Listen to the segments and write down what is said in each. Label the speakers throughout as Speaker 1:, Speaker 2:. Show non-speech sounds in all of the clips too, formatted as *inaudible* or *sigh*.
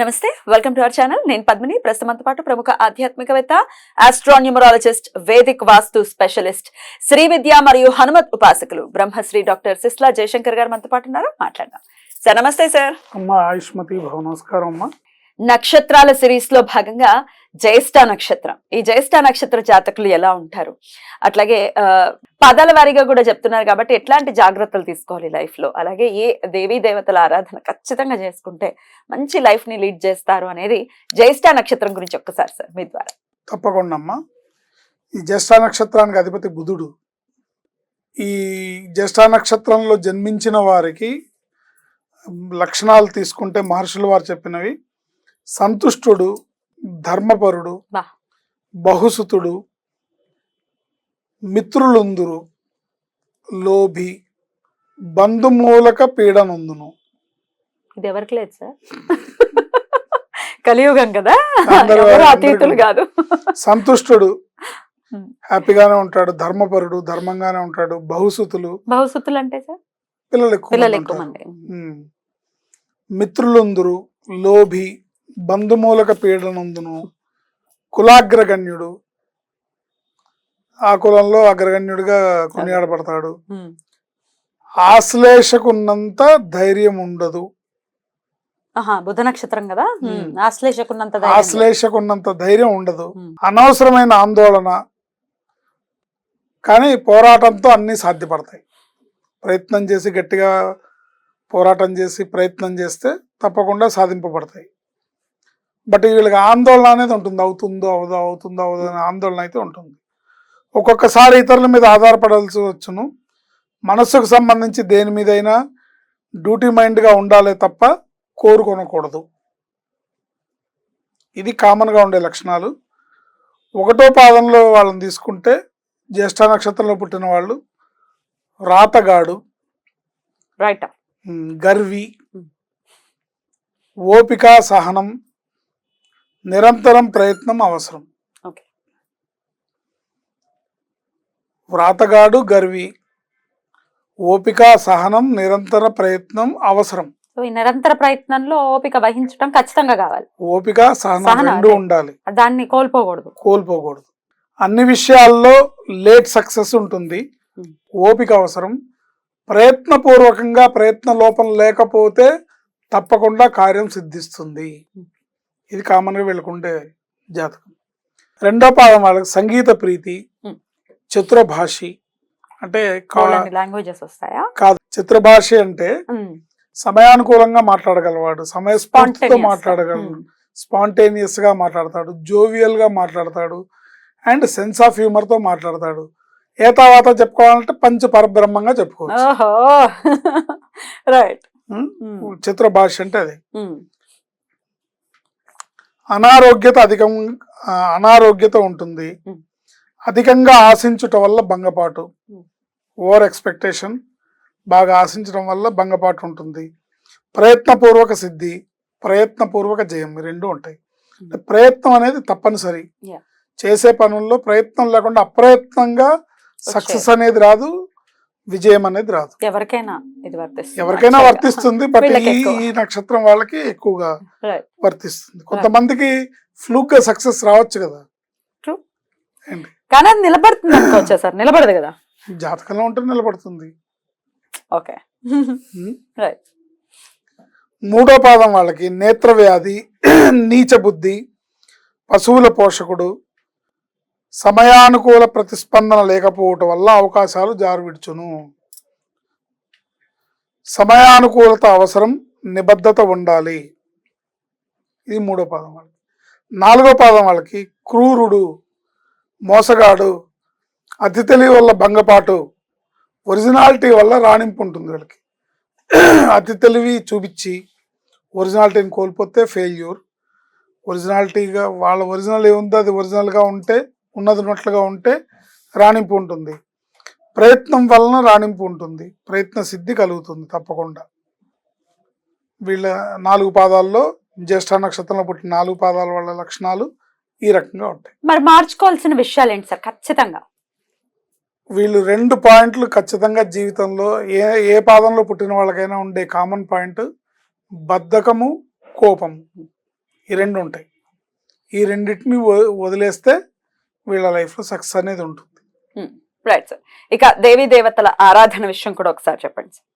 Speaker 1: నమస్తే welcome to our channel. నేను పద్మిని. ప్రస్తుతంతో పాటు ప్రముఖ ఆధ్యాత్మికవేత్త astronumerologist Vedic vastu specialist Shri Vidya మరియు హనుమత్ ఉపాసకులు బ్రహ్మశ్రీ డాక్టర్ సిస్లా జయశంకర్ గారు మనతో పాటు ఉన్నారు. మాట్లాడదాం. సార్ నమస్తే సార్.
Speaker 2: అమ్మా ఆయుష్మతి నమస్కారం అమ్మా.
Speaker 1: నక్షత్రాల సిరీస్లో భాగంగా జ్యేష్ఠ నక్షత్రం. ఈ జ్యేష్ఠ నక్షత్ర జాతకులు ఎలా ఉంటారు? అట్లాగే పదాల వారీగా కూడా చెప్తున్నారు కాబట్టి ఎట్లాంటి జాగ్రత్తలు తీసుకోవాలి లైఫ్లో అలాగే ఏ దేవీ దేవతల ఆరాధన ఖచ్చితంగా చేసుకుంటే మంచి లైఫ్ని లీడ్ చేస్తారు అనేది జ్యేష్ఠ నక్షత్రం గురించి ఒక్కసారి సార్ మీ ద్వారా.
Speaker 2: తప్పకుండా అమ్మా. ఈ జ్యేష్ఠ నక్షత్రానికి అధిపతి బుధుడు. ఈ జ్యేష్ఠ నక్షత్రంలో జన్మించిన వారికి లక్షణాలు తీసుకుంటే మహర్షులు వారు చెప్పినవి. సంతుష్టుడు ధర్మపరుడు. బహుసుతుడు మిత్రులుందురు లోభి బంధుమూలక పీడనందును.
Speaker 1: ఇది ఎవరికి లేదు సార్. కలియుగం కదా. అతీతులు కాదు.
Speaker 2: సంతుష్టుడు. హ్యాపీగానే ఉంటాడు ధర్మపరుడు ధర్మంగానే ఉంటాడు బహుసుతులు.
Speaker 1: భవిష్యత్తులు అంటే సార్
Speaker 2: పిల్లలు ఎక్కువ. మిత్రులందురు లోభి బంధుమూలక పీడనందును కులాగ్రగణ్యుడు ఆ కులంలో అగ్రగణ్యుడిగా కొనియాడబడతాడు. ఆశ్లేషకున్నంత ధైర్యం ఉండదు
Speaker 1: బుధ నక్షత్రం కదా. ఆశ్లేషకున్నంత.
Speaker 2: ఆశ్లేషకున్నంత ధైర్యం ఉండదు. అనవసరమైన ఆందోళన కానీ పోరాటంతో అన్నీ సాధ్యపడతాయి ప్రయత్నం చేసి గట్టిగా పోరాటం చేసి ప్రయత్నం చేస్తే తప్పకుండా సాధింపబడతాయి బట్ వీళ్ళకి ఆందోళన అనేది ఉంటుంది. అవుతుందో అవదో అవుతుందో అవదో అనే ఆందోళన అయితే ఉంటుంది. ఒక్కొక్కసారి ఇతరుల మీద ఆధారపడాల్సి వచ్చును. మనస్సుకు సంబంధించి దేని మీదైనా డ్యూటీ మైండ్గా ఉండాలే తప్ప కోరుకొనకూడదు. ఇది కామన్గా ఉండే లక్షణాలు. ఒకటో పాదంలో వాళ్ళని తీసుకుంటే జ్యేష్ఠ నక్షత్రంలో పుట్టిన వాళ్ళు రాతగాడు
Speaker 1: రైట్?
Speaker 2: గర్వి. ఓపిక సహనం నిరంతరం ప్రయత్నం అవసరం.
Speaker 1: ఓకే.
Speaker 2: వ్రాతగాడు గర్వి ఓపిక సహనం నిరంతర ప్రయత్నం అవసరం.
Speaker 1: సో ఈ నిరంతర ప్రయత్నంలో ఓపిక వహించడం ఖచ్చితంగా కావాలి.
Speaker 2: ఓపిక సహనం రెండు. ఉండాలి.
Speaker 1: దాన్ని కోల్పోకూడదు.
Speaker 2: కోల్పోకూడదు. అన్ని విషయాల్లో లేట్ సక్సెస్ ఉంటుంది. ఓపిక అవసరం. ప్రయత్నపూర్వకంగా ప్రయత్న లోపం లేకపోతే తప్పకుండా కార్యం సిద్ధిస్తుంది. ఇది కామన్గా వెళ్ళకుండే జాతకం రెండో పాదం వాళ్ళకి సంగీత ప్రీతి. చతురభాషి అంటే
Speaker 1: లాంగ్వేజెస్ వస్తాయా
Speaker 2: కాదు చతురభాషి అంటే. సమయానుకూలంగా మాట్లాడగలవాడు సమయస్ఫూర్తితో
Speaker 1: Spontaneous.
Speaker 2: మాట్లాడగలడు. స్పాంటేనియస్గా మాట్లాడతాడు జోవియల్గా మాట్లాడతాడు అండ్ సెన్స్ ఆఫ్ హ్యూమర్తో మాట్లాడతాడు ఏ తర్వాత చెప్పుకోవాలంటే పంచ పరబ్రహ్మంగా చెప్పుకోవచ్చు
Speaker 1: రైట్
Speaker 2: ఉం? చిత్ర భాష అంటే అది. అనారోగ్యత అధికం అనారోగ్యత ఉంటుంది. అధికంగా ఆశించుట వల్ల భంగపాటు. ఓవర్ ఎక్స్పెక్టేషన్ బాగా ఆశించడం వల్ల భంగపాటు ఉంటుంది. ప్రయత్నపూర్వక సిద్ధి ప్రయత్నపూర్వక జయం రెండు ఉంటాయి. ప్రయత్నం అనేది తప్పనిసరి. చేసే పనుల్లో ప్రయత్నం లేకుండా అప్రయత్నంగా సక్సెస్ అనేది రాదు. విజయం అనేది రాదు.
Speaker 1: ఎవరికైనా ఇది వర్తిస్తుంది.
Speaker 2: ఎవరికైనా. వర్తిస్తుంది బట్ ఈ నక్షత్రం వాళ్ళకి ఎక్కువగా. వర్తిస్తుంది. కొంతమందికి ఫ్లూక్గా సక్సెస్ రావచ్చు కదా.
Speaker 1: కానీ అది నిలబడుతుంది అనుకోవచ్చా సార్? నిలబడదు కదా?
Speaker 2: జాతకంలో ఉంటే నిలబడుతుంది.
Speaker 1: ఓకే? రైట్ *laughs*
Speaker 2: మూడో పాదం వాళ్ళకి నేత్ర వ్యాధి *clears throat* నీచ బుద్ధి పశువుల పోషకుడు సమయానుకూల ప్రతిస్పందన లేకపోవటం వల్ల అవకాశాలు జారువిడ్చును సమయానుకూలత అవసరం నిబద్ధత ఉండాలి. ఇది మూడో పాదం వాళ్ళకి. నాలుగో పాదం వాళ్ళకి క్రూరుడు మోసగాడు అతి తెలివి వల్ల భంగపాటు ఒరిజినాలిటీ వల్ల రాణింపు ఉంటుంది వీళ్ళకి. అతి తెలివి చూపించి ఒరిజినాలిటీని కోల్పోతే ఫెయిల్యూర్. ఒరిజినాలిటీగా వాళ్ళ ఒరిజినల్ ఏముందో అది ఒరిజినల్గా ఉంటే ఉన్నది ఉన్నట్లుగా ఉంటే రాణింపు ఉంటుంది. ప్రయత్నం వలన రాణింపు ఉంటుంది. ప్రయత్న సిద్ధి కలుగుతుంది తప్పకుండా. వీళ్ళ నాలుగు పాదాల్లో జ్యేష్ఠ నక్షత్రంలో పుట్టిన నాలుగు పాదాల వాళ్ళ లక్షణాలు ఈ రకంగా ఉంటాయి.
Speaker 3: మరి మార్చుకోవాల్సిన విషయాలు ఏంటి సార్? ఖచ్చితంగా.
Speaker 2: వీళ్ళు రెండు పాయింట్లు ఖచ్చితంగా జీవితంలో ఏ ఏ పాదంలో పుట్టిన వాళ్ళకైనా ఉండే కామన్ పాయింట్ బద్ధకము కోపము. ఈ రెండు ఉంటాయి. ఈ రెండింటిని వదిలేస్తే వీళ్ళ లైఫ్లో సక్సెస్ అనేది ఉంటుంది.
Speaker 1: రైట్ సార్ ఇక దేవీ దేవతల ఆరాధన విషయం కూడా ఒకసారి చెప్పండి సార్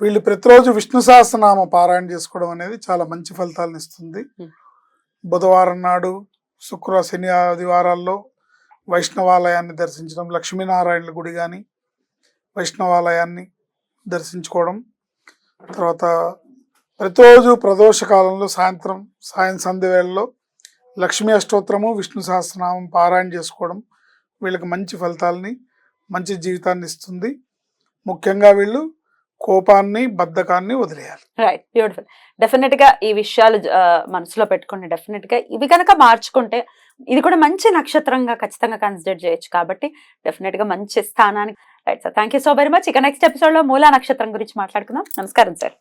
Speaker 2: వీళ్ళు ప్రతిరోజు విష్ణు సహస్రనామ పారాయణ చేసుకోవడం అనేది చాలా మంచి ఫలితాలను ఇస్తుంది. బుధవారం నాడు శుక్ర శని ఆదివారాల్లో వైష్ణవాలయాన్ని దర్శించడం లక్ష్మీనారాయణల గుడి కానీ వైష్ణవాలయాన్ని దర్శించుకోవడం తర్వాత ప్రతిరోజు ప్రదోష కాలంలో సాయంత్రం సాయం సంధ్య వేళల్లో లక్ష్మీ అష్టోత్తరము విష్ణు సహస్రనామం పారాయణ చేసుకోవడం వీళ్ళకి మంచి ఫలితాలని మంచి జీవితాన్ని ఇస్తుంది. ముఖ్యంగా వీళ్ళు కోపాన్ని బద్ధకాన్ని వదిలేయాలి.
Speaker 1: రైట్ బ్యూటిఫుల్ డెఫినెట్గా ఈ విషయాలు మనసులో పెట్టుకుని డెఫినెట్గా ఇవి కనుక మార్చుకుంటే ఇది కూడా మంచి నక్షత్రంగా ఖచ్చితంగా కన్సిడర్ చేయొచ్చు కాబట్టి డెఫినెట్గా మంచి స్థానానికి. Right sir thank you so very much ఇక నెక్స్ట్ ఎపిసోడ్లో మూలా నక్షత్రం గురించి మాట్లాడుకుందాం. నమస్కారం సార్